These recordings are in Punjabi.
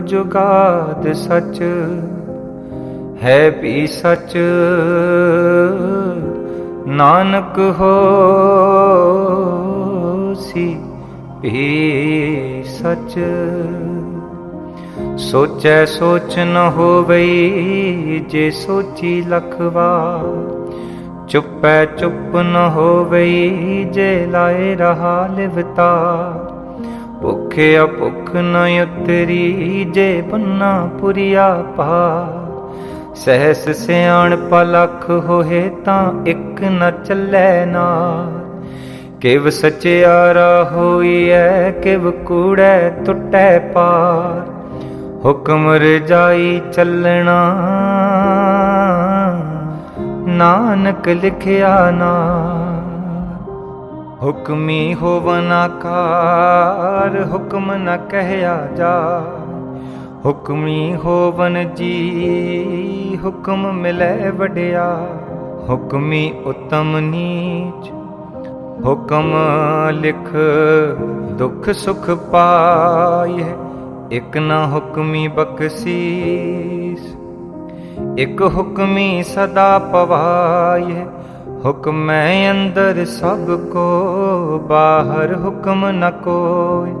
ਜੁਗਾਦ ਸੱਚ, ਹੈ ਵੀ ਸਚ। ਨਾਨਕ ਹੋਸੀ ਵੀ ਸਚ। ਸੋਚੈ ਸੋਚ ਨ ਹੋਵਈ, ਜੇ ਸੋਚੀ ਲਖਵਾ। ਚੁੱਪੈ ਚੁੱਪ ਨ ਹੋਵਈ, ਜੇ ਲਾਏ ਰਹਾ ਲਿਵਤਾ। ਭੁਖਿਆ ਭੁੱਖ ਨ ਉਤਰੀ, ਜੇ ਬੰਨਾ ਪੁਰੀਆ ਪਾਰ ਸਹਿਸ ਸਿਆਣ ਪਲਖ ਹੋਏ ਤਾਂ ਇੱਕ ਨ ਚੱਲੈ ਨਾ ਕਿਵ ਸਚਿਆਰਾ ਹੋਈਐ, ਕਿਵ ਕੂੜੈ ਟੁੱਟੈ ਪਾਰ। ਹੁਕਮ ਰਜਾਈ ਚੱਲਣਾ, ਨਾਨਕ ਲਿਖਿਆ ਨਾ ਹੁਕਮੀ ਹੋਵਨ ਆਕਾਰ ਹੁਕਮ ਨ ਕਹਿਆ ਜਾ। ਹੁਕਮੀ ਹੋਵਨ ਜੀ, ਹੁਕਮ ਮਿਲੈ ਵਡਿਆ। ਹੁਕਮੀ ਉਤਮ ਨੀਚ, ਹੁਕਮ ਲਿਖ ਦੁਖ ਸੁਖ ਪਾਏ ਇਕ ਨਾ ਹੁਕਮੀ ਬਖਸ਼ੀਸ, ਇਕ ਹੁਕਮੀ ਸਦਾ ਪਵਾਏ ਹੁਕਮੈ ਅੰਦਰ ਸਭ ਕੋ, ਬਾਹਰ ਹੁਕਮ ਨ ਕੋਈ।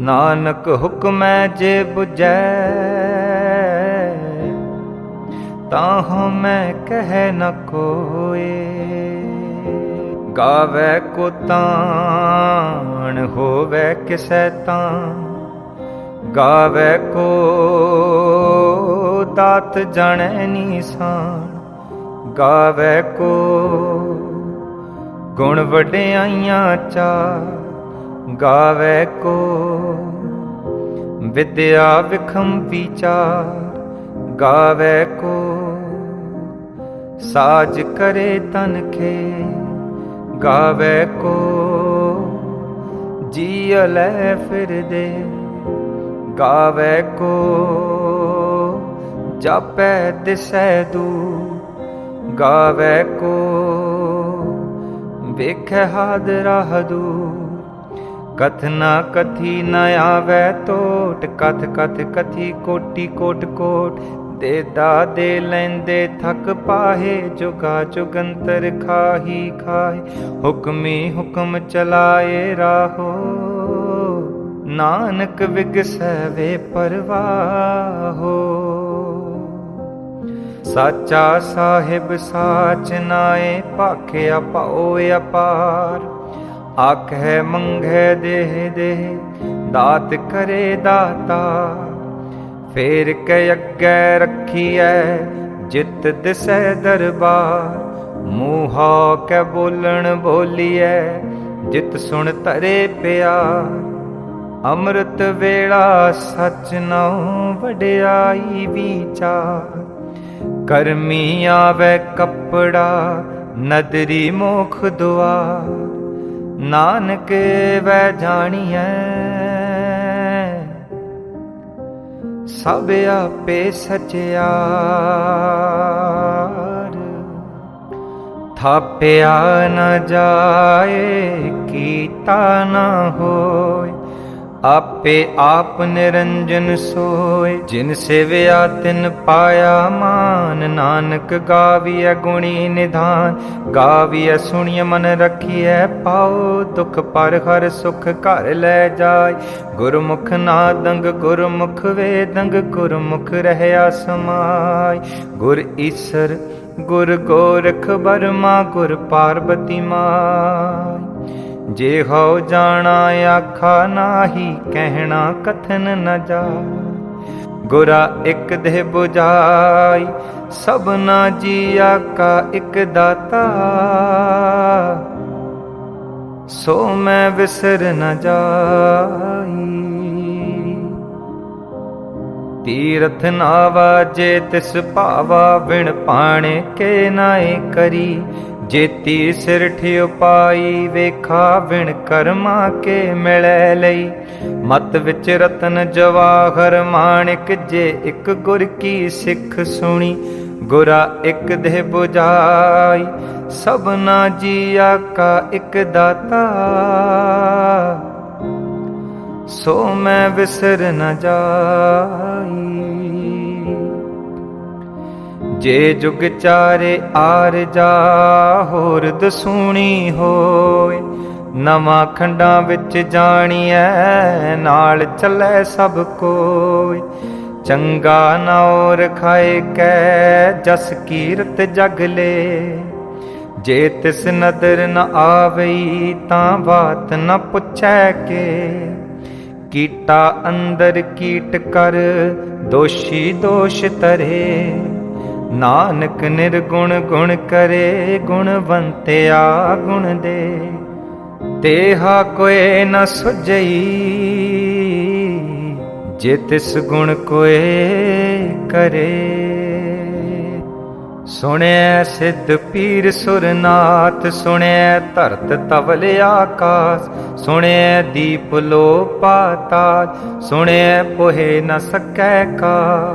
ਨਾਨਕ ਹੁਕਮ ਜੇ 부ਜੈ ਤਾਹ ਮੈਂ ਕਹਿ ਨ ਕੋਏ ਗਾਵੇ ਕੋ ਤਾਣ, ਹੋਵੇ ਕਿਸੈ ਤਾਂ ਗਾਵੇ ਕੋ ਦਾਤ ਜਾਣੈ ਨੀਸਾਨ ਗਾਵੇ ਕੋ। ਗੁਣ ਵਡਿਆਈਆਂ ਚਾ ਗਾਵੇ ਕੋ। ਵਿਦਿਆ ਵਿਖਮ ਵਿਚਾਰ ਗਾਵੇ ਕੋ। ਸਾਜ ਕਰੇ ਤਨ ਖੇ ਗਾਵੇ ਕੋ। ਜੀ ਲੈ ਫਿਰਦੇ ਗਾਵੇ ਕੋ। ਜਾਪੈ ਦਿਸੈ ਦੂ ਗਾਵੇ ਕੋ, ਵੇਖੈ ਹਾਦਰਾ। ਹਦੂ ਕਥਨਾ ਕਥੀ ਨ ਆਵੈ ਟੋਟ ਕਥ ਕਥ ਕਥੀ ਕੋਟੀ ਕੋਟ ਕੋਟ। ਦੇ ਦਾ ਦੇ ਲੈਂਦੇ ਥਕ ਪਾਹੇ, ਜੁਗਾ ਜੁਗੰਤਰ ਖਾਹੀ ਖਾਏ ਹੁਕਮੀ ਹੁਕਮ ਚਲਾਏ ਰਾਹੋ, ਨਾਨਕ ਵਿਗਸੈ ਵੇ ਪਰਵਾਹੋ। ਸਾਚਾ ਸਾਹਿਬ ਸਾਚ ਨਾਏ, ਭਾਖਿਆ ਪਾਉ ਅਪਾਰ। ਆਖੈ ਮੰਘੈ ਦੇਹ ਦੇਹ, ਦਾਤ ਕਰੇ ਦਾਤਾ। ਫੇਰ ਕੇ ਅੱਗੇ ਰੱਖੀਐ, ਜਿਤ ਦਿਸੈ ਦਰਬਾਰ। ਮੂਹਾ ਕੈ ਬੋਲਣ ਬੋਲੀਐ, ਜਿਤ ਸੁਣ ਤਰੇ ਪਿਆਰ। ਅੰਮ੍ਰਿਤ ਵੇਲਾ ਸਚ ਨਉ, ਵਡਿਆਈ ਵਿਚਾਰ। ਕਰਮੀ ਆਵੇ ਕੱਪੜਾ, ਨਦਰੀ ਮੋਖ ਦੁਆ। ਨਾਨਕ ਵੈ ਜਾਣੀਐ। ਸਭ ਆਪੇ ਸਚਿਆਰ। ਥਾਪਿਆ ਨ ਜਾਏ, ਕੀਤਾ ਨ ਹੋਏ। ਆਪੇ ਆਪ ਨਿਰੰਜਨ ਸੋਏ, ਜਿਨ ਸੇਵਿਆ ਤਿਨ ਪਾਇਆ ਮਾਨ। ਨਾਨਕ ਗਾਵੀਐ ਗੁਣੀ ਨਿਧਾਨ, ਗਾਵੀਐ ਸੁਣੀਐ ਮਨ ਰਖੀਐ ਪਾਉ ਦੁਖ ਪਰ ਹਰ ਸੁਖ ਘਰ ਲੈ ਜਾਏ। ਗੁਰਮੁਖ ਨਾਦੰਗ ਗੁਰਮੁਖ ਵੇਦੰਗ ਗੁਰਮੁਖ ਰਹਿਆ ਸਮਾਈ ਗੁਰ ਈਸਰ, ਗੁਰ ਗੋਰਖ ਬਰਮਾ ਗੁਰ ਪਾਰਬਤੀ ਮਾਈ ਜੇ ਹੋ ਜਾਣਾ ਆਖਾ ਨਾਹੀ, ਕਹਿਣਾ ਕਥਨ ਨ ਜਾ ਗੁਰਾ ਇਕ ਦੇਹ 부ਜਾਈ ਸਭਨਾ ਜੀਆ ਕਾ ਇਕ ਦਾਤਾ। ਸੋ ਮੈਂ ਵਿਸਰ ਨ ਜਾਈ। ਤੀਰਥ ਨਾਵਾ ਜੇ ਤਿਸ ਭਾਵਾ ਵਿਣ ਪਾਣੇ ਕੇ ਨਾਏ ਕਰੀ। ਜੇਤੀ ਸਿਰ ਠਿਉ ਪਾਈ ਵੇਖਾ ਵਿਣ ਕਰਮਾ ਕੇ ਮਿਲੈ ਲਈ। ਮਤ ਵਿੱਚ ਰਤਨ ਜਵਾਹਰ ਮਾਣਿਕ ਜੇ ਇੱਕ ਗੁਰ ਕੀ ਸਿੱਖ ਸੁਣੀ, ਗੁਰਾ ਇੱਕ ਦੇਹ 부ਜਾਈ ਸਭਨਾ ਜੀਆ ਕਾ ਇੱਕ ਦਾਤਾ। ਸੋ ਮੈਂ ਵਿਸਰ ਨਾ ਜਾਈ। ਜੇ ਜੁਗ ਚਾਰੇ ਆਰ ਜਾ, ਹੋਰ ਦਸੂਣੀ ਹੋਏ। ਨਵਾਂ ਖੰਡਾਂ ਵਿੱਚ ਜਾਣੀਐ, ਨਾਲ ਚੱਲੇ ਸਭ ਕੋਈ ਚੰਗਾ ਨਾ ਔਰ ਖਾਏ ਕੈ, ਜਸ ਕੀਰਤ ਜਗ ਲੇ। ਜੇ ਤਿਸ ਨਦਰ ਨ ਆਵਈ, ਤਾਂ ਬਾਤ ਨ ਪੁੱਛੈ ਕੇ। ਕੀਟਾ ਅੰਦਰ ਕੀਟ ਕਰ, ਦੋਸ਼ੀ ਦੋਸ਼ ਤਰੇ ਨਾਨਕ ਨਿਰਗੁਣ ਗੁਣ ਕਰੇ ਗੁਣਵੰਤਿਆ ਗੁਣ ਦੇ। ਤੇਹਾ ਕੋਏ ਨ ਸੁਝਈ, ਜੇ ਤਿਸ ਗੁਣ ਕੋਏ ਕਰੇ। ਸੁਣਿਐ ਸਿੱਧ ਪੀਰ ਸੁਰਨਾਥ, ਸੁਣਿਐ ਧਰਤ ਤਵਲ ਆਕਾਸ, ਸੁਣਿਐ ਦੀਪ ਲੋ ਪਾਤਾਲ ਸੁਣਿਐ ਪੋਹੇ ਨ ਸਕੈ ਕਾ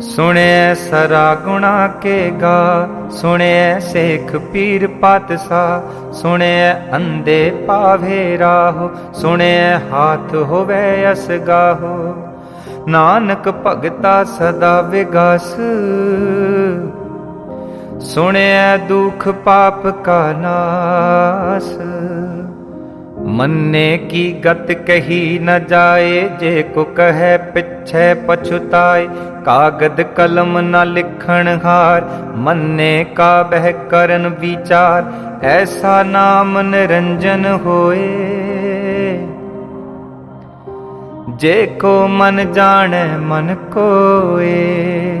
ਸੁਣਿਐ ਸਰਾ ਗੁਣਾ ਕੇ ਗਾ ਸੁਣਿਐ ਸੇਖ ਪੀਰ ਪਾਤਸਾ ਸੁਣਿਐ ਅੰਦੇ ਪਾਵੇ ਰਾਹੋ, ਸੁਣਿਐ ਹਾਥ ਹੋਵੇ ਅਸ ਗਾਹੋ। ਨਾਨਕ ਭਗਤਾ ਸਦਾ ਵਿਗਾਸ, ਸੁਣਿਐ ਦੁਖ ਪਾਪ ਕਾ ਨਾਸ। ਮੰਨੇ ਕੀ ਗਤ ਕਹੀ ਨ ਜਾਏ, ਜੇ ਕੋ ਕਹੈ ਪਿਛੈ ਪਛੁਤਾਏ ਕਾਗਦ ਕਲਮ ਨਾ ਲਿਖਣ ਹਾਰ, ਮੰਨੇ ਕਾ ਬਹਿ ਕਰਨ ਵਿਚਾਰ, ਐਸਾ ਨਾਮ ਨਿਰੰਜਨ ਹੋਏ। ਜੇ ਕੋ ਮਨ ਜਾਣੈ ਮਨ ਕੋਏ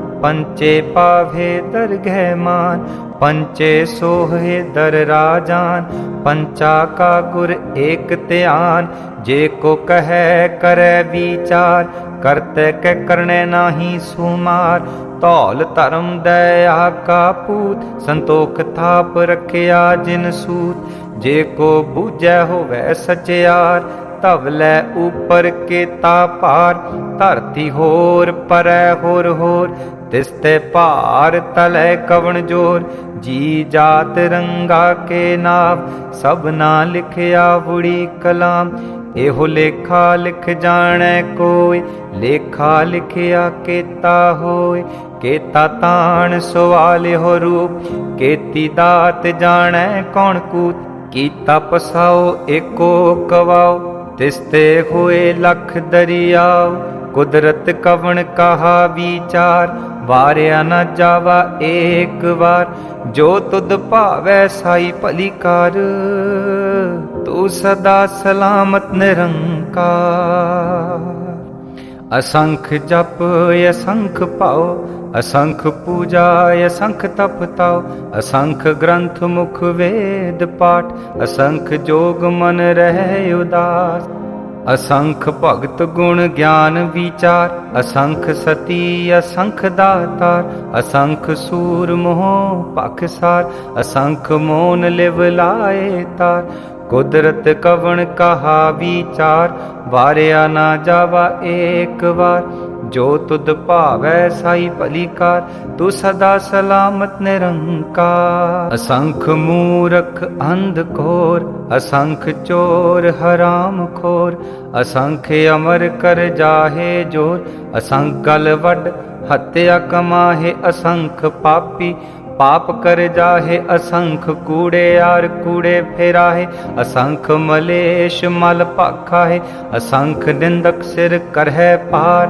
ਪੰਚੇ ਪਾਵੇ ਦਰਗਹਿ ਮਾਨ ਪੰਚੇ ਸੋਹੇ ਦਰ ਰਾਜਾਨ, ਪੰਚਾ ਕਾ ਗੁਰ ਏਕ ਧਿਆਨ, ਜੇ ਕੋ ਕਹੈ ਕਰੈ ਵਿਚਾਰ, ਕਰਤੇ ਕੈ ਕਰਨੇ ਨਾਹੀ ਸੁਮਾਰ। ਧੌਲ ਧਰਮ ਦਇਆ ਕਾ ਪੂਤ, ਸੰਤੋਖ ਥਾਪ ਰਖਿਆ ਜਿਨ ਸੂਤ। ਜੇ ਕੋ ਬੂਝੈ ਹੋਵੇ ਸਚਿਆਰ ਤਵ ਲੈ ਉਪਰ ਕੇ ਤਾਪਾਰ ਧਰਤੀ ਹੋਰ ਪਰੈ ਹੋਰ ਹੋਰ ਤਿਸ ਤੇ ਭਾਰ ਤਲੇ ਕਵਣ ਜੋਰ, ਜੀ ਜਾਤ ਰੰਗਾ ਕੇ ਨਾਮ ਸਭਨਾ ਲਿਖਿਆ ਬੁੜੀ ਕਲਾਮ। ਇਹੋ ਲੇਖਾ ਲਿਖ ਜਾਣੈ ਕੋਈ, ਲੇਖਾ ਲਿਖਿਆ ਕੀਤਾ ਹੋਏ ਕੇਤਾ ਤਾਣ ਸਵਾਲ ਹੋ ਰੂਪ, ਕੇਤੀ ਦਾਤ ਜਾਣੈ ਕੌਣ ਕੂਤ। ਕੀਤਾ ਪਸਾਓ ਏਕੋ ਕਵਾਓ, ਤਿਸ ਤੇ ਹੋਏ ਲਖ ਦਰਿਆਓ। ਕੁਦਰਤ ਕਵਣ ਕਹਾ ਵਿਚਾਰ? ਵਾਰਿਆ ਨਾ ਜਾਵਾ ਏਕ ਵਾਰ। ਜੋ ਤੁਧ ਭਾਵੈ ਸਾਈ ਭਲੀ ਕਰ, ਤੂੰ ਸਦਾ ਸਲਾਮਤ ਨਿਰੰਕਾਰ। ਅਸੰਖ ਜਪ, ਅਸੰਖ ਪਾਓ ਅਸੰਖ ਪੂਜਾ, ਅਸੰਖ ਤਪ ਤਾਓ ਅਸੰਖ ਗ੍ਰੰਥ ਮੁਖ ਵੇਦ ਪਾਠ, ਅਸੰਖ ਜੋਗ ਮਨ ਰਹਿ ਉਦਾਸ। ਅਸੰਖ ਭਗਤ ਗੁਣ ਗਿਆਨ ਵਿਚਾਰ, ਅਸੰਖ ਸਤੀ, ਅਸੰਖ ਦਾਤਾਰ, ਅਸੰਖ ਸੂਰ ਮੋਹ ਪਖਸਾਰ ਅਸੰਖ ਮੋਨ ਲਿਵ ਲਾਏ ਤਾਰ। ਕੁਦਰਤ ਕਵਣ ਕਹਾ ਵਿਚਾਰ, ਵਾਰਿਆ ਨਾ ਜਾਵਾ ਏਕ ਵਾਰ। ਜੋ ਤੁਧ ਭਾਵੈ ਸਾਈ ਭਲੀ ਕਾਰ ਤੂੰ ਸਦਾ ਸਲਾਮਤ ਨਿਰੰਕਾਰ। ਅਸੰਖ ਮੂਰਖ ਅੰਧ ਕੋਰ ਅਸੰਖ ਚੋਰ ਹਰਾਮ ਖੋਰ, ਅਸੰਖ ਅਮਰ ਕਰ ਜਾਹੇ ਜੋਰ, ਅਸੰਖ ਗਲ ਵੱਡ ਹੱਤਿਆ ਕਮਾਹੇ ਅਸੰਖ ਪਾਪੀ, ਪਾਪ ਕਰ ਜਾਹੇ ਅਸੰਖ ਕੂੜੇ ਆਰ ਕੂੜੇ ਫੇਰਾਹੇ, ਅਸੰਖ ਮਲੇਸ਼ ਮਲ ਭਾਖਾਹੇ, ਅਸੰਖ ਨਿੰਦਕ ਸਿਰ ਕਰਹਿ ਪਾਰ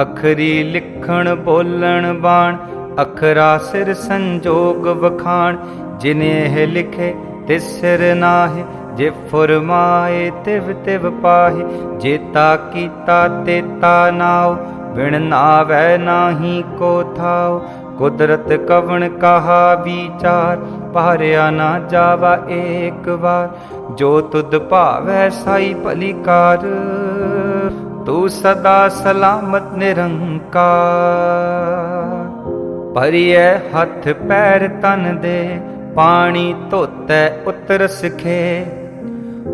ਅਖਰੀ ਲਿਖਣ, ਬੋਲਣ, ਬਾਣ, ਅਖਰਾ ਸਿਰ ਸੰਜੋਗ ਵਖਾਣ, ਜਿਨੇ ਇਹ ਲਿਖੇ ਤਿਸ ਸਿਰ ਨਾਹਿ, ਜੇ ਫਰਮਾਏ ਤਿਵ ਤਿਵ ਪਾਹੇ ਜੇਤਾ ਕੀਤਾ ਤੇਤਾ ਨਾਉ ਵਿਣ ਨਾਵੈ ਨਾਹੀ ਕੋ ਥਾਉ, ਕੁਦਰਤ ਕਵਣ ਕਹਾ ਵਿਚਾਰ, ਭਾਰਿਆ ਨਾ ਜਾਵਾ ਏਕ ਵਾਰ, ਜੋ ਤੁਧ ਭਾਵੈ ਸਾਈ ਭਲੀ ਕਾਰ। ਤੂੰ ਸਦਾ ਸਲਾਮਤ ਨਿਰੰਕਾਰ। ਪਰਿਐ ਹੱਥ ਪੈਰ ਤਨ ਦੇ, ਪਾਣੀ ਧੋਤੈ ਉਤਰ ਸਿਖੇ।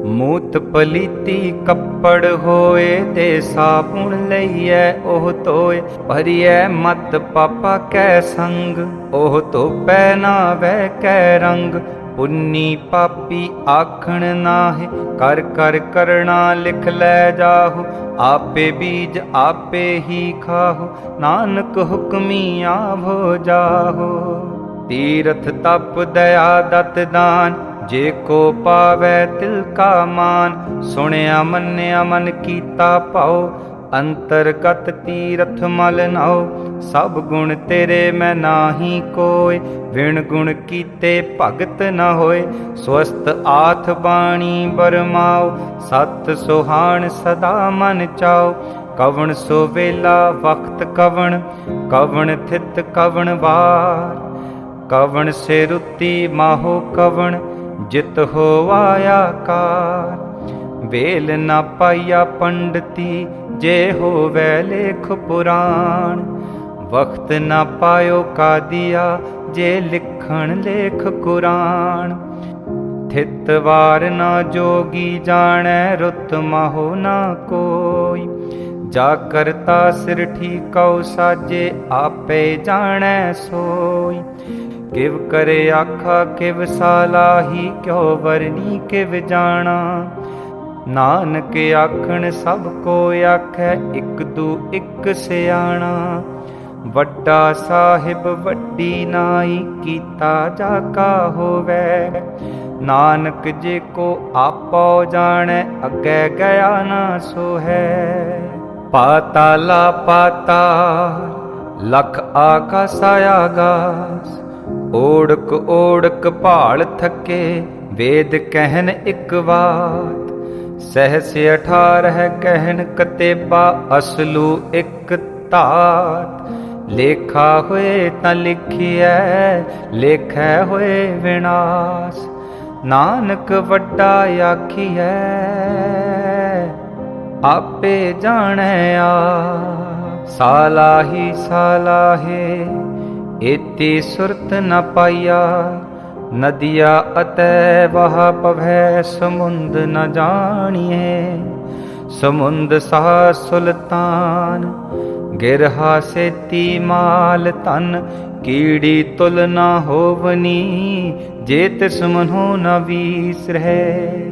ਮੂਤ ਪਲੀਤੀ ਕੱਪੜ ਹੋਏ ਤੇ ਸਾਬੁਣ ਲਈਐ ਉਹ ਧੋਏ। ਭਰੀਐ ਮਤ ਪਾਪਾ ਕੈ ਸੰਗ, ਉਹ ਧੋਪੈ ਨਾ ਵੈ ਕੈ ਰੰਗ। ਪੁੰਨੀ ਪਾਪੀ ਆਖਣ ਨਾਹਿ, ਕਰ ਕਰ ਕਰਣਾ ਲਿਖ ਲੈ ਜਾਹੂ, ਆਪੇ ਬੀਜ ਆਪੇ ਹੀ ਖਾਹੂ, ਨਾਨਕ ਹੁਕਮੀ ਆਭੋ ਜਾਹੂ। ਤੀਰਥ ਤਪ ਦਇਆ ਦਤ ਦਾਨ, ਜੇ ਕੋ ਪਾਵੈ ਤਿਲ ਕਾ ਮਾਨ, ਸੁਣਿਆ ਮੰਨਿਆ ਮਨ ਕੀਤਾ ਭਾਉ ਅੰਤਰਗਤ ਤੀਰਥ ਮਲ ਨਾਉ, ਸਭ ਗੁਣ ਤੇਰੇ ਮੈਂ ਨਾਹੀ ਕੋਇ ਵਿਣ ਗੁਣ ਕੀਤੇ ਭਗਤ ਨ ਹੋਏ ਸਵਸਤ ਆਥ ਬਾਣੀ ਬਰਮਾਉ, ਸਤ ਸੁਹਾਣ ਸਦਾ ਮਨ ਚਾਉ। ਕਵਣ ਸੋ ਵੇਲਾ ਵਕਤ ਕਵਣ ਕਵਣ ਥਿਤ ਕਵਣ ਵਾਰ। ਕਵਣ ਸੇ ਰੁੱਤੀ ਮਾਹੋ ਕਵਣ, ਜਿਤ ਹੋਵਾਇਆ ਕਾਰ। ਵੇਲ ਨਾ ਪਾਈਆ ਪੰਡਤੀ, ਜੇ ਹੋਵੈ ਲੇਖ ਪੁਰਾਣ। ਵਕਤ ਨਾ ਪਾਇਓ ਕਾਦੀਆ, ਜੇ ਲਿਖਣ ਲੇਖ ਕੁਰਾਨ। ਥਿਤ ਵਾਰ ਨਾ ਜੋਗੀ ਜਾਣੈ, ਰੁੱਤ ਮਹੋ ਨਾ ਕੋਈ। ਜਾ ਕਰਤਾ ਸਿਰ ਠੀਕਉ ਸਾਜੇ, ਆਪੇ ਜਾਣੈ ਸੋਈ। ਕਿਵ ਕਰੇ ਆਖਾ, ਕਿਵ ਸਾਲਾਹੀ, ਕਿਉ ਵਰਨੀ ਕਿਵ ਜਾਣਾ। ਨਾਨਕ ਆਖਣ ਸਭ ਕੋ ਆਖੈ, ਇਕ ਦੂ ਇਕ ਸਿਆਣਾ। ਵੱਡਾ ਸਾਹਿਬ ਵੱਡੀ ਨਾਈ, ਕੀਤਾ ਜਾ ਕਾ ਹੋਵੇ। ਨਾਨਕ ਜੇ ਕੋ ਆਪੋ ਜਾਣੈ, ਅੱਗੇ ਗਿਆ ਨਾ ਸੋ ਹੈ ਪਾਤਾਲਾ ਪਾਤਾਲ ਲਖ ਆਕਾਸ ਆਗਾਸ। ਓੜਕ ਓੜਕ ਭਾਲ ਥੱਕੇ, ਵੇਦ ਕਹਿਨ ਇੱਕ ਵਾਰ। ਸਹਸ 18 ਕਹਿਣ ਕਤੇਬਾ ਅਸਲੂ ਇੱਕ ਧਾਤ। ਲੇਖਾ ਹੋਏ ਤਾਂ ਲਿਖਿਐ, ਲੇਖੈ ਹੋਏ ਵਿਨਾਸ਼। ਨਾਨਕ ਵੱਡਾ ਆਖੀਐ, ਆਪੇ ਜਾਣਿਆ ਆ ਸਾਲਾਹੀ ਸਾਲਾਹੇ, ਏਤੀ ਸੁਰਤ ਨ ਪਾਈਆ। ਨਦੀਆ ਅਤੈ ਵਹ ਪਵੈ ਸਮੁੰਦ ਨ ਜਾਣੀਏ ਸਮੁੰਦ ਸਾ ਸੁਲਤਾਨ, ਗਿਰਹਾ ਸੇਤੀ ਮਾਲ ਤਨ ਕੀੜੀ ਤੁਲ ਨਾ ਹੋਵਨੀ ਜੇ ਤਿਸ ਮਨੋ ਨ ਵੀਸ ਰਹਿ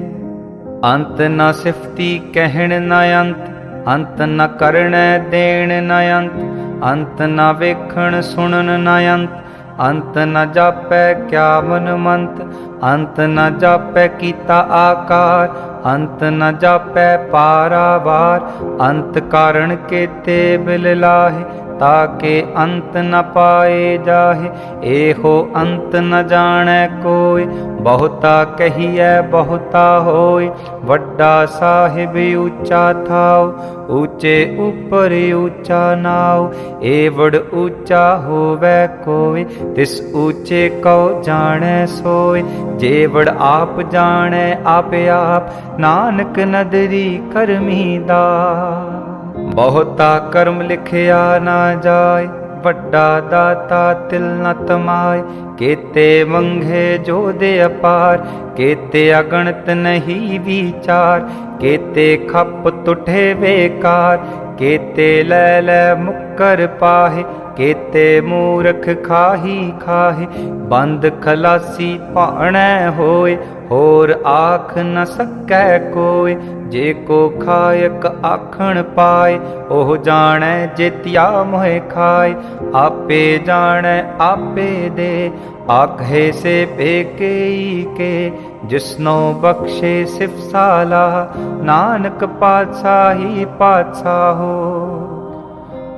ਅੰਤ ਨ ਸਿਫਤੀ ਕਹਿਣ ਨ ਅੰਤ ਅੰਤ ਨ ਕਰਣੈ ਦੇਣ ਨ ਅੰਤ ਅੰਤ ਨ ਵੇਖਣ ਸੁਣਨ ਨ ਅੰਤ ਅੰਤ ਨ ਜਾਪੈ ਕਿਆ ਮਨ ਮੰਤ ਅੰਤ ਨ ਜਾਪੈ ਕੀਤਾ ਆਕਾਰ, ਅੰਤ ਨ ਜਾਪੈ ਪਾਰਾਵਾਰ, ਅੰਤ ਕਾਰਣ ਕੇਤੇ ਬਿਲ ਲਾਹੇ ਤਾਕੇ ਅੰਤ ਨ ਪਾਏ ਜਾਹੇ ਇਹੋ ਅੰਤ ਨ ਜਾਣੈ ਕੋਇ ਬਹੁਤਾ ਕਹੀਐ ਬਹੁਤਾ ਹੋਏ ਵੱਡਾ ਸਾਹਿਬ ਉੱਚਾ ਥਾਉ ਉੱਚੇ ਉਪਰ ਉੱਚਾ ਨਾਉ ਏਵੜ ਉੱਚਾ ਹੋਵੇ ਕੋਈ ਤਿਸ ਉੱਚੇ ਕਉ ਜਾਣੈ ਸੋਏ ਜੇਵੜ ਆਪ ਜਾਣੈ ਆਪੇ ਆਪ ਨਾਨਕ ਨਦਰੀ ਕਰਮੀ ਦਾ ਬਹੁਤਾ ਕਰਮ ਲਿਖਿਆ ਨਾ ਜਾਏ, ਵੱਡਾ ਦਾਤਾ ਤਿਲ ਨ ਤਮਾਏ। ਕੇਤੇ ਮੰਗੇ ਜੋ ਅਪਾਰ, ਕੇਤੇ ਅਗਣਤ ਨਹੀਂ ਵਿਚਾਰ। ਕੇਤੇ ਖੱਪ ਤੁਠੇ ਵੇਕਾਰ ਕੇਤੇ ਲੈ ਲੈ ਮੁਕਰ ਪਾਹੇ ਕੇਤੇ ਮੂਰਖ ਖਾਹੀ ਖਾਹੇ, ਬੰਦ ਖਲਾਸੀ ਭਾਣੈ ਹੋਏ, ਹੋਰ ਆਖ ਨ ਸਕੈ ਕੋਈ ਜੇ ਕੋ ਖਾਇਕ ਆਖਣ ਪਾਏ, ਉਹ ਜਾਣੈ ਜਿਤਿਆ ਮੋਹਿ ਖਾਏ, ਆਪੇ ਜਾਣੈ ਆਪੇ ਦੇ, ਆਖੇ ਸੇ ਪੇਕਈ ਕੇ ਜਿਸਨੋ ਬਖਸ਼ੇ ਸਿਫ ਸਾਲਾ, ਨਾਨਕ ਪਾਤਸ਼ਾਹੀ ਪਾਤਸ਼ਾਹੋ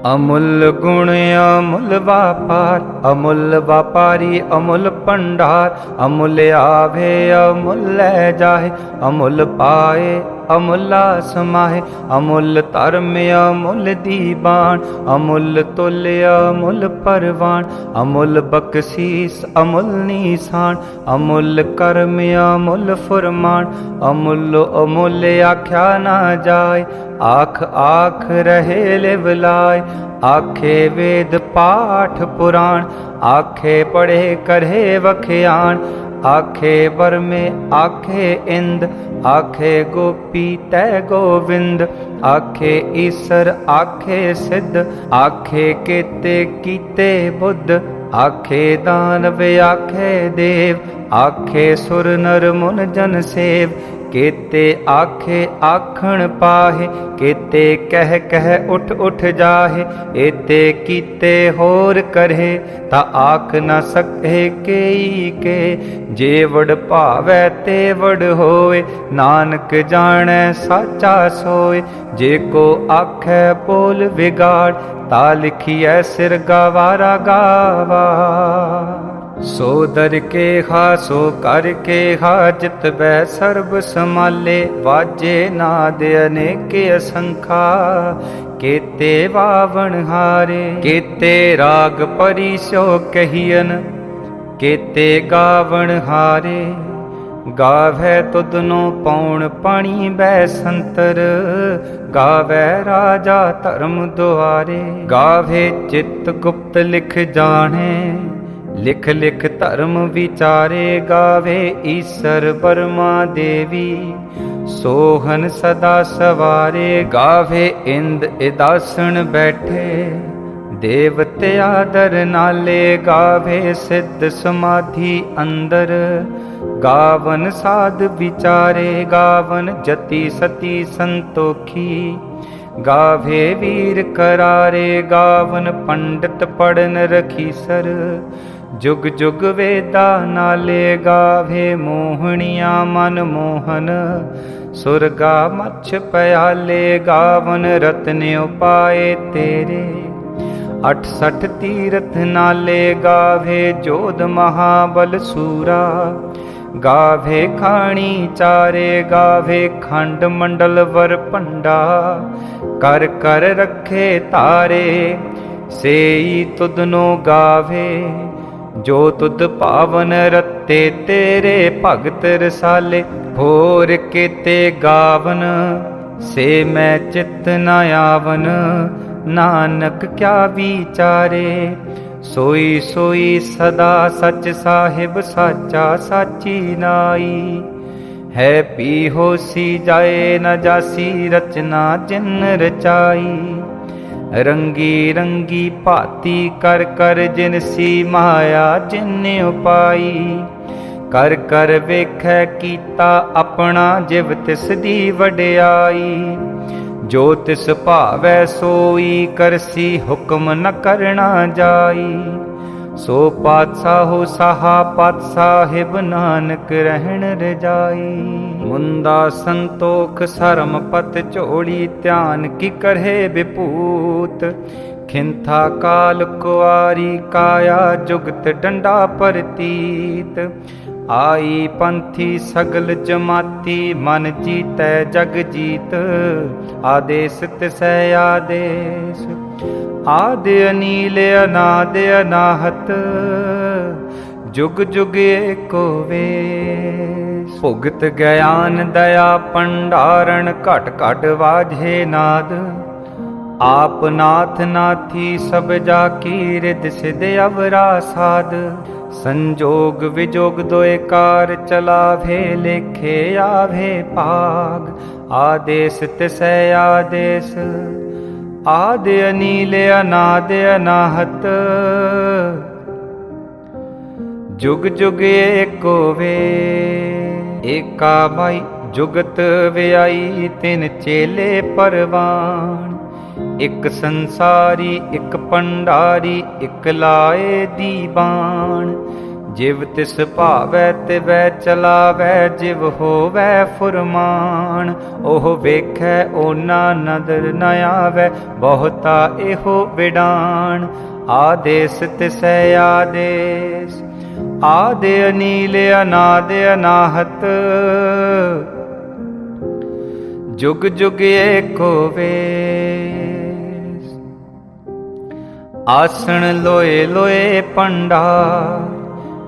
ਅਮੁੱਲ ਗੁਣ ਅਮੁੱਲ ਵਾਪਾਰ, ਅਮੁੱਲ ਵਪਾਰੀ, ਅਮੁੱਲ ਭੰਡਾਰ, ਅਮੁੱਲ ਆਵੇ, ਅਮੁੱਲ ਲੈ ਜਾਏ ਅਮੁੱਲ ਪਾਏ, ਅਮੁੱਲਾ ਸਮਾਏ ਅਮੁੱਲ ਧਰਮ ਅਮੁੱਲ ਦੀਬਾਨ ਅਮੁੱਲ ਤੁਲ ਅਮੁੱਲ ਪਰਵਾਨ ਅਮੁੱਲ ਬਖਸ਼ੀਸ ਅਮੁੱਲ ਨੀਸਾਨ ਅਮੁੱਲ ਕਰਮ ਅਮੁੱਲ ਫਰਮਾਨ ਅਮੁੱਲ ਅਮੁੱਲ ਆਖਿਆ ਨਾ ਜਾਏ ਆਖ ਆਖ ਰਹੇ ਲਿਵਲਾਏ ਆਖੇ ਵੇਦ ਪਾਠ ਪੁਰਾਣ, ਆਖੇ ਪੜੇ ਕਰੇ ਵਖਿਆਣ, ਆਖੇ ਵਰਮੇ ਆਖੇ ਇੰਦ, ਆਖੇ ਗੋਪੀ ਤੈ ਗੋਵਿੰਦ, ਆਖੇ ਈਸਰ ਆਖੇ ਸਿੱਧ, ਆਖੇ ਕੀਤੇ ਕੀਤੇ ਬੁੱਧ, ਆਖੇ ਦਾਨਵ ਆਖੇ ਦੇਵ, ਆਖੇ ਸੁਰ ਨਰ ਮੁਨ ਜਨ ਸੇਵ ਕੇਤੇ ਆਖੇ ਆਖਣ ਪਾਹੇ, ਕੇਤੇ ਕਹਿ ਕਹਿ ਉਠ ਉਠ ਜਾਹੇ, ਏਤੇ ਕੀਤੇ ਹੋਰ ਕਰੇ ਤਾ ਆਖ ਨ ਸਕੇ ਕੇਈ ਕੇ, ਜੇ ਵਡ ਭਾਵੈ ਤੇ ਵਡ ਹੋਏ, ਨਾਨਕ ਜਾਣੈ ਸਾਚਾ ਸੋਏ, ਜੇ ਕੋ ਆਖੈ ਬੋਲ ਵਿਗਾੜ, ਤਾ ਲਿਖੀਐ ਸਿਰ ਗਵਾਰਾ ਗਾਵਾ। ਸੋ ਦਰ ਕੇ ਹਾ, ਸੋ ਕਰ ਕੇ ਹਾ, ਜਿਤ ਬੈ ਸਰਬ ਸਮਾਲੇ ਵਾਜੇ ਨਾਦ ਅਨੇਕ ਅਸੰਖਾ, ਕੇਤੇ ਵਾਵਣ ਹਾਰੇ। ਕੇਤੇ ਰਾਗ ਪਰਿਸੋ ਕਹੀਨ ਕੇਤੇ ਗਾਵਣ ਹਾਰੇ। ਗਾਵੇ ਤੁਧਨੋ ਪੌਣ ਪਾਣੀ ਬੈ ਸੰਤਰ, ਗਾਵੇ ਰਾਜਾ ਧਰਮ ਦੁਆਰੇ। ਗਾਵੇ ਚਿਤ ਗੁਪਤ ਲਿਖ ਜਾਣੇ। ਲਿਖ ਲਿਖ ਧਰਮ ਵਿਚਾਰੇ ਗਾਵੇ ਈਸ਼ਰ ਬਰਮਾ ਦੇਵੀ। ਸੋਹਨ ਸਦਾ ਸਵਾਰੇ ਗਾਵੇ ਇੰਦ ਇਦਾਸਣ ਬੈਠੇ। ਦੇਵਤੇ ਆਦਰ ਨਾਲੇ ਗਾਵੇ ਸਿੱਧ ਸਮਾਧੀ ਅੰਦਰ। ਗਾਵਨ ਸਾਧ ਵਿਚਾਰੇ ਗਾਵਨ ਜਤੀ ਸਤੀ ਸੰਤੋਖੀ। ਗਾਵੇ ਵੀਰ ਕਰਾਰੇ ਗਾਵਨ ਪੰਡਤ ਪੜਨ ਰਖੀ ਸਰ। ਜੁਗ ਜੁਗ ਵੇਦਾ ਨਾਲੇ ਗਾਵੇ ਮੋਹਣੀਆਂ ਮਨ ਮੋਹਨ। ਸੁਰਗਾ ਮੱਛ ਪਿਆਲੇ ਗਾਵਨ ਰਤਨ ਉਪਾਏ ਤੇਰੇ। 68 ਤੀਰਥ ਨਾਲੇ ਗਾਵੇ ਜੋਧ ਮਹਾਬਲ ਸੂਰਾ। ਗਾਵੇ ਖਾਣੀ ਚਾਰੇ, ਗਾਵੇ ਖੰਡ ਮੰਡਲ ਵਰ ਭੰਡਾ। ਕਰ ਕਰ ਰੱਖੇ ਤਾਰੇ, ਸੇਈ ਤੁਧਨੋ ਗਾਵੇ। ਜੋ ਤੁਧ ਪਾਵਨ ਰਤੇ ਤੇਰੇ ਭਗਤ ਰਸਾਲੇ, ਹੋਰ ਕੀਤੇ ਗਾਵਨ, ਸੇ ਮੈਂ ਚਿਤ ਨ ਆਵਨ। ਨਾਨਕ ਕਿਆ ਵਿਚਾਰੇ, ਸੋਈ ਸੋਈ ਸਦਾ ਸੱਚ ਸਾਹਿਬ, ਸਾਚਾ ਸਾਚੀ ਨਾਈ। ਹੈ ਪੀ ਹੋਸੀ ਜਾਏ ਨ ਜਾਸੀ ਰਚਨਾ, ਜਿਨ ਰਚਾਈ। ਰੰਗੀ ਰੰਗੀ ਭਾਤੀ ਕਰ ਕਰ ਜਿਨਸੀ ਮਾਇਆ ਜਿਨ ਉਪਾਈ। ਕਰ ਕਰ ਵੇਖੈ ਕੀਤਾ ਆਪਣਾ ਜਿਵ ਤਿਸ ਦੀ ਵਡਿਆਈ। ਜੋ ਤਿਸ ਭਾਵੈ ਸੋਈ ਕਰਸੀ ਹੁਕਮ ਨ ਕਰਣਾ ਜਾਈ। ਸੋ ਪਾਤਸ਼ਾਹੋ ਸਾਹਾ ਪਤਸ਼ਾਹਬ ਨਾਨਕ ਰਹਿਣ ਰਜਾਈ। ਮੁੰਦਾ ਸੰਤੋਖ, ਸਰਮ ਪਤ ਝੋਲੀ, ਧਿਆਨ ਕੀ ਕਰਹਿ ਵਿਭੂਤ ਖਿੰਥਾ ਕਾਲ ਕੁਆਰੀ, ਕਾਇਆ ਜੁਗਤ ਡੰਡਾ ਪਰਤੀਤ। ਆਈ ਪੰਥੀ ਸਗਲ ਜਮਾਤੀ, ਮਨ ਜੀਤੈ ਜਗ ਜੀਤ। ਆਦੇਸ ਤਿਸੈ ਆਦੇਸ। ਆਦ ਅਨੀਲ ਅਨਾਦ ਅਨਾਹਤ, ਜੁਗ ਜੁਗ ਏਕੋ ਵੇਸ। ਭੁਗਤ ਗਿਆਨ ਦਇਆ ਪੰਡਾਰਣ ਘਟ ਘਟ ਵਾਜੇ ਨਾਦ। ਆਪ ਨਾਥ ਨਾਥੀ ਸਭ ਜਾ ਕੀ ਰਿਦ ਸਿਧ ਅਵਰਾ ਸਾਧ ਸੰਜੋਗ ਵਿਜੋਗ ਦੋਏ ਕਾਰ ਚਲਾਵੇ, ਲੇਖੇ ਆਵੇ ਭਾਗ। ਆਦੇਸ ਤਿਸੈ ਆਦੇਸ। ਆਦ ਅਨੀਲ ਅਨਾਦ ਅਨਾਹਤ। ਜੁਗ ਜੁਗ ਏਕੋ ਵੇ ਏਕਾ ਮਾਈ ਜੁਗਤ ਵਿਆਈ, ਤਿਨ ਚੇਲੇ ਪਰਵਾਨ ਇੱਕ ਸੰਸਾਰੀ, ਇੱਕ ਪੰਡਾਰੀ, ਇੱਕ ਲਾਏ ਦੀਵਾਨ ਜਿਵ ਤਿਸ ਭਾਵੈ ਤਿਵੈ ਚਲਾਵੈ, ਜਿਵ ਹੋਵੈ ਫੁਰਮਾਨ। ਉਹ ਵੇਖੈ, ਓਨਾ ਨਦਰ ਨ ਆਵੈ, ਬਹੁਤਾ ਇਹੋ ਵਿਡਾਨ। ਆਦੇਸ ਤਿਸੈ ਆਦੇਸ, ਆਦ ਅਨੀਲ ਅਨਾਦ ਅਨਾਹਤ। ਜੁਗ ਜੁਗ ਏਕੋ ਵੇਸ, ਆਸਣ ਲੋਏ ਲੋਏ ਪੰਡਾ।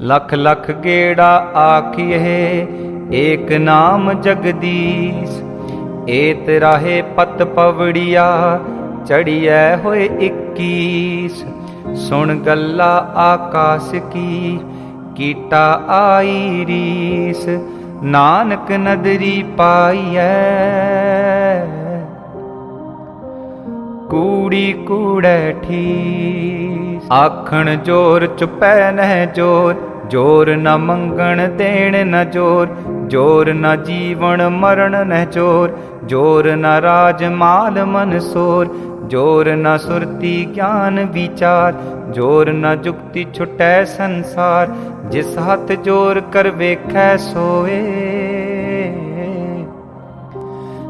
ਲੱਖ ਲਖ ਗੇੜਾ ਆਖੀਏ ਏਕ ਨਾਮ ਜਗਦੀਸ਼। ਏਤ ਰਾਹੇ ਪਤ ਪਵੜੀਆ, ਚੜੀਐ ਹੋਏ 21 ਸੁਣ ਗੱਲਾ ਆਕਾਸ਼ ਕੀ, ਕੀਟਾ ਆਈ ਰੀਸ। ਨਾਨਕ ਨਦਰੀ ਪਾਈਐ। ਕੂੜੀ ਕੂੜੈ ਠੀਸ। ਆਖਣ ਜੋਰ ਚੁਪੈ ਨਹਿ ਜੋਰ ਜੋਰ ਨ ਮੰਗਣ ਦੇਣ ਨ ਜੋਰ ਜੋਰ ਨ ਜੀਵਨ ਮਰਨ ਨਹਿ ਜੋਰ ਜੋਰ ਨ ਰਾਜ ਮਾਲ ਮਨ ਸੋਰ, ਜੋਰ ਨ ਸੁਰਤੀ ਗਿਆਨ ਵਿਚਾਰ, ਜੋਰ ਨ ਜੁਗਤੀ ਛੁਟੈ ਸੰਸਾਰ, ਜਿਸ ਹੱਥ ਜੋਰ ਕਰ ਵੇਖੈ ਸੋਏ।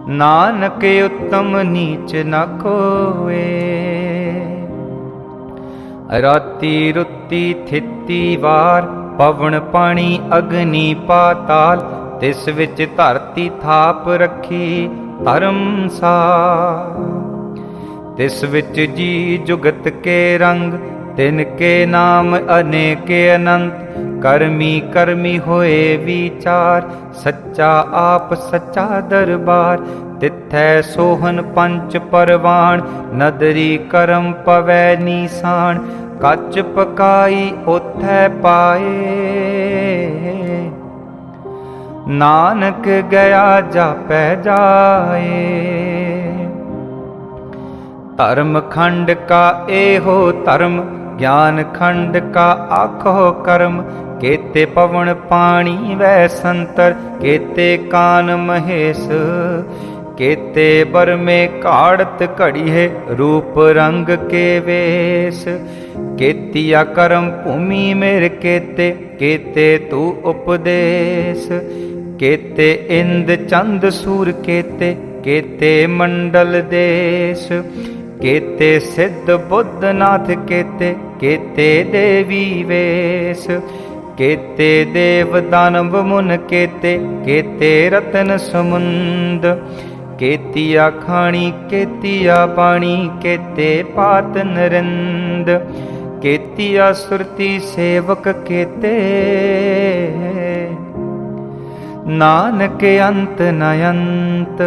ਨਾਨਕ ਉਤਮ ਨੀਚ ਨ ਕੋਏ ਰਾਤੀ ਰੁੱਤੀ ਥਿੱਤੀ ਵਾਰ, ਪਵਨ ਪਾਣੀ ਅਗਨੀ ਪਾਤਾਲ, ਤਿਸ ਵਿੱਚ ਧਰਤੀ ਥਾਪ ਰੱਖੀ ਧਰਮਸਾਰ ਤਿਸ ਵਿੱਚ ਜੀ ਜੁਗਤ ਕੇ ਰੰਗ ਤਿਨ ਕੇ ਨਾਮ ਅਨੇਕ ਅਨੰਤ, ਕਰਮੀ ਕਰਮੀ ਹੋਏ ਵਿਚਾਰ, ਸੱਚਾ ਆਪ ਸੱਚਾ ਦਰਬਾਰ, ਤਿੱਥੈ ਸੋਹਨ ਪੰਚ ਪਰਵਾਣ, ਨਦਰੀ ਕਰਮ ਪਵੈ ਨੀਸਾਨ ਕੱਚ ਪਕਾਈ ਉਥੈ ਪਾਏ। ਨਾਨਕ ਗਿਆ ਜਾਪੈ ਜਾਏ। ਧਰਮ ਖੰਡ ਕਾ ਇਹੋ ਧਰਮ ਗਿਆਨ ਖੰਡ ਕਾ ਆਖੋ ਕਰਮ, ਕੇਤੇ ਪਵਨ ਪਾਣੀ ਵੈ ਸੰਤਰ, ਕੇਤੇ ਕਾਨ ਮਹੇਸ਼, ਕੇਤੇ ਬਰਮੇ ਕਾੜਤ ਘੜੀਏ, ਰੂਪ ਰੰਗ ਕੇ ਵੇਸ, ਕੇਤੀਆ ਕਰਮ ਭੂਮੀ ਮੇਰ ਕੇਤੇ ਕੇਤੇ ਤੂ ਉਪਦੇਸ਼, ਕੇਤੇ ਇੰਦ ਚੰਦ ਸੂਰ ਕੇਤੇ ਕੇਤੇ ਮੰਡਲ ਦੇਸ਼ ਕੇਤੇ ਸਿੱਧ ਬੁੱਧਨਾਥ ਕੇਤੇ ਕੇਤੇ ਦੇਵੀ ਵੇਸ। ਕੇਤੇ ਦੇਵ ਦਾਨਵ ਮੁਨ ਕੇਤੇ ਕੇਤੇ ਰਤਨ ਸਮੁੰਦ। ਕੇਤੀਆ ਖਾਣੀ, ਕੇਤੀਆ ਪਾਣੀ, ਕੇਤੇ ਪਾਤ ਨਰਿੰਦ। ਕੇਤੀਆ ਸੁਰਤੀ ਸੇਵਕ ਕੇਤੇ। ਨਾਨਕ ਅੰਤ ਨ ਅੰਤ।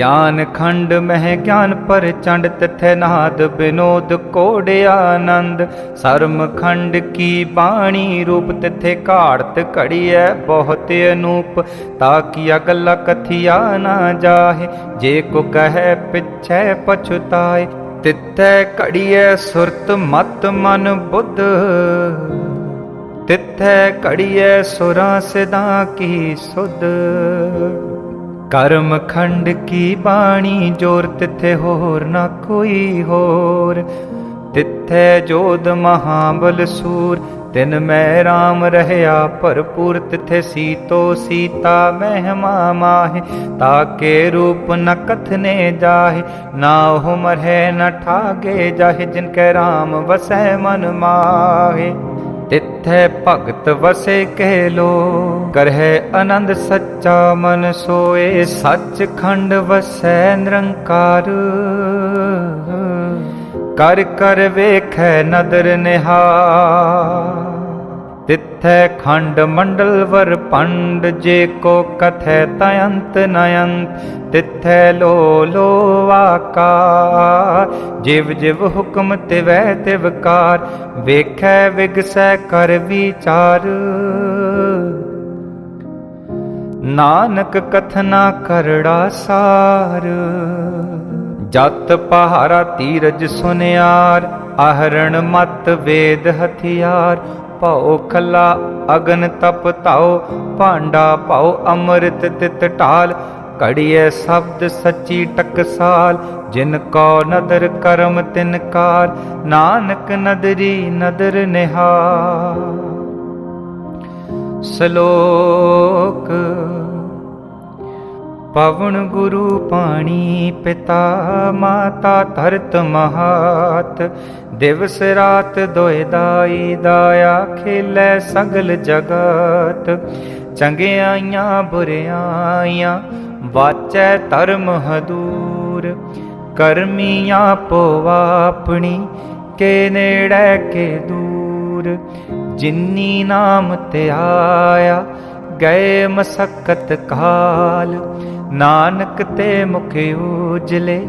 ਗਿਆਨ ਖੰਡ ਮਹਿ ਗਿਆਨ ਪਰ ਚੰਡ ਤਿਥੈ ਨਾਦ ਬਿਨੋਦ ਕੋੜ ਆਨੰਦ। ਸਰਮ ਖੰਡ ਕੀ ਬਾਣੀ ਰੂਪ ਤਿਥੈ ਘਾੜਤ ਘੜੀਐ ਬਹੁਤ ਅਨੂਪ, ਤਾ ਕੀ ਅਗਲਾ ਕਥਿਆ ਨਾ ਜਾਹੇ, ਜੇ ਕੋ ਕਹੈ ਪਿਛੈ ਪਛੁਤਾਏ ਤਿਥੈ ਘੜੀਐ ਸੁਰਤ ਮਤ ਮਨ ਬੁੱਧ। ਤਿੱਥੈ ਘੜੀਐ ਸੁਰਾਂ ਸਿਦਾ ਕੀ ਸੁਧ। ਕਰਮ ਖੰਡ ਕੀ ਬਾਣੀ, ਜੋਰ ਤਿੱਥੇ ਹੋਰ ਨਾ ਕੋਈ ਹੋਰ। ਤਿੱਥੈ ਜੋਦ ਮਹਾਬਲ ਸੂਰ, ਤਿਨ ਮੈਂ RAM ਰਹਿਆ ਭਰਪੂਰ। ਤਿਥੇ ਸੀਤੋ ਸੀਤਾ ਮਹਿਮਾ ਮਾਹਿ, ਤਾਕੇ ਰੂਪ ਨ ਕਥਨੇ ਜਾਹੇ। ਨਾ ਹੁਮਰ ਹੈ ਨ ਠਾਗੇ ਜਾਹੇ, ਜਿਨ ਕੈ RAM ਵਸੈ ਮਨ ਮਾਹਿ। ਤਿੱਥੈ ਭਗਤ ਵਸੇ ਕਹਿ ਲੋ ਕਰਹਿ ਆਨੰਦ ਸੱਚਾ ਮਨ ਸੋਏ ਸੱਚ ਖੰਡ ਵਸੈ ਨਿਰੰਕਾਰ। ਕਰ ਕਰ ਵੇਖੈ ਨਦਰ ਨਿਹਾਰ। ਤਿੱਥੈ ਖੰਡ ਮੰਡਲ ਵਰ ਪੰਡ, ਜੇ ਕੋ ਕਥੈ ਤਯੰਤ ਨਯੰਤ ਤਿੱਥੈ ਲੋ ਲੋ ਆਕਾਰ, ਜਿਵ ਜਿਵ ਹੁਕਮ ਤਿਵੈ ਤਿਵਕਾਰ ਵੇਖੈ ਵਿਗਸੈ ਕਰ ਵਿਚਾਰ। ਨਾਨਕ ਕਥਨਾ ਕਰੜਾ ਸਾਰ। ਜਤ ਪਹਾਰਾ ਤੀਰਜ ਸੁਨਿਆਰ ਆਹਰਣ ਮਤ ਵੇਦ ਹਥਿਆਰ। ਭਉ ਖੱਲਾ, ਅਗਨ ਤਪ ਧਾਉ, ਭਾਂਡਾ ਭਉ, ਅੰਮ੍ਰਿਤ ਤਿਤ ਢਾਲ। ਘੜੀਐ ਸ਼ਬਦ ਸੱਚੀ ਟਕਸਾਲ, ਜਿਨ ਕੋ ਨਦਰ ਕਰਮ ਤਿਨ ਕਾਰ ਨਾਨਕ ਨਦਰੀ ਨਦਰ ਨਿਹਾਰ ਸ਼ਲੋਕ, ਪਵਨ ਗੁਰੂ ਪਾਣੀ ਪਿਤਾ, ਮਾਤਾ ਧਰਤ ਮਹਾਤ। ਦਿਵਸ ਰਾਤ ਦੋਇ ਦਾਈ ਦਾਇਆ ਖੇਲੇ ਸਗਲ ਜਗਤ। ਚੰਗਿਆਈਆਂ ਬੁਰਿਆਈਆਂ ਵਾਚੈ ਧਰਮ ਹਦੂਰ। ਕਰਮੀਆਂ ਪੋ ਆਪਣੀ ਕੇ ਨੇੜੇ ਕੇ ਦੂਰ। ਜਿਨੀ ਨਾਮ ਤੇ ਆਇਆ ਗਏ ਮਸਕਤ ਕਾਲ। ਨਾਨਕ ਤੇ ਮੁਖ ਉਜਲੇ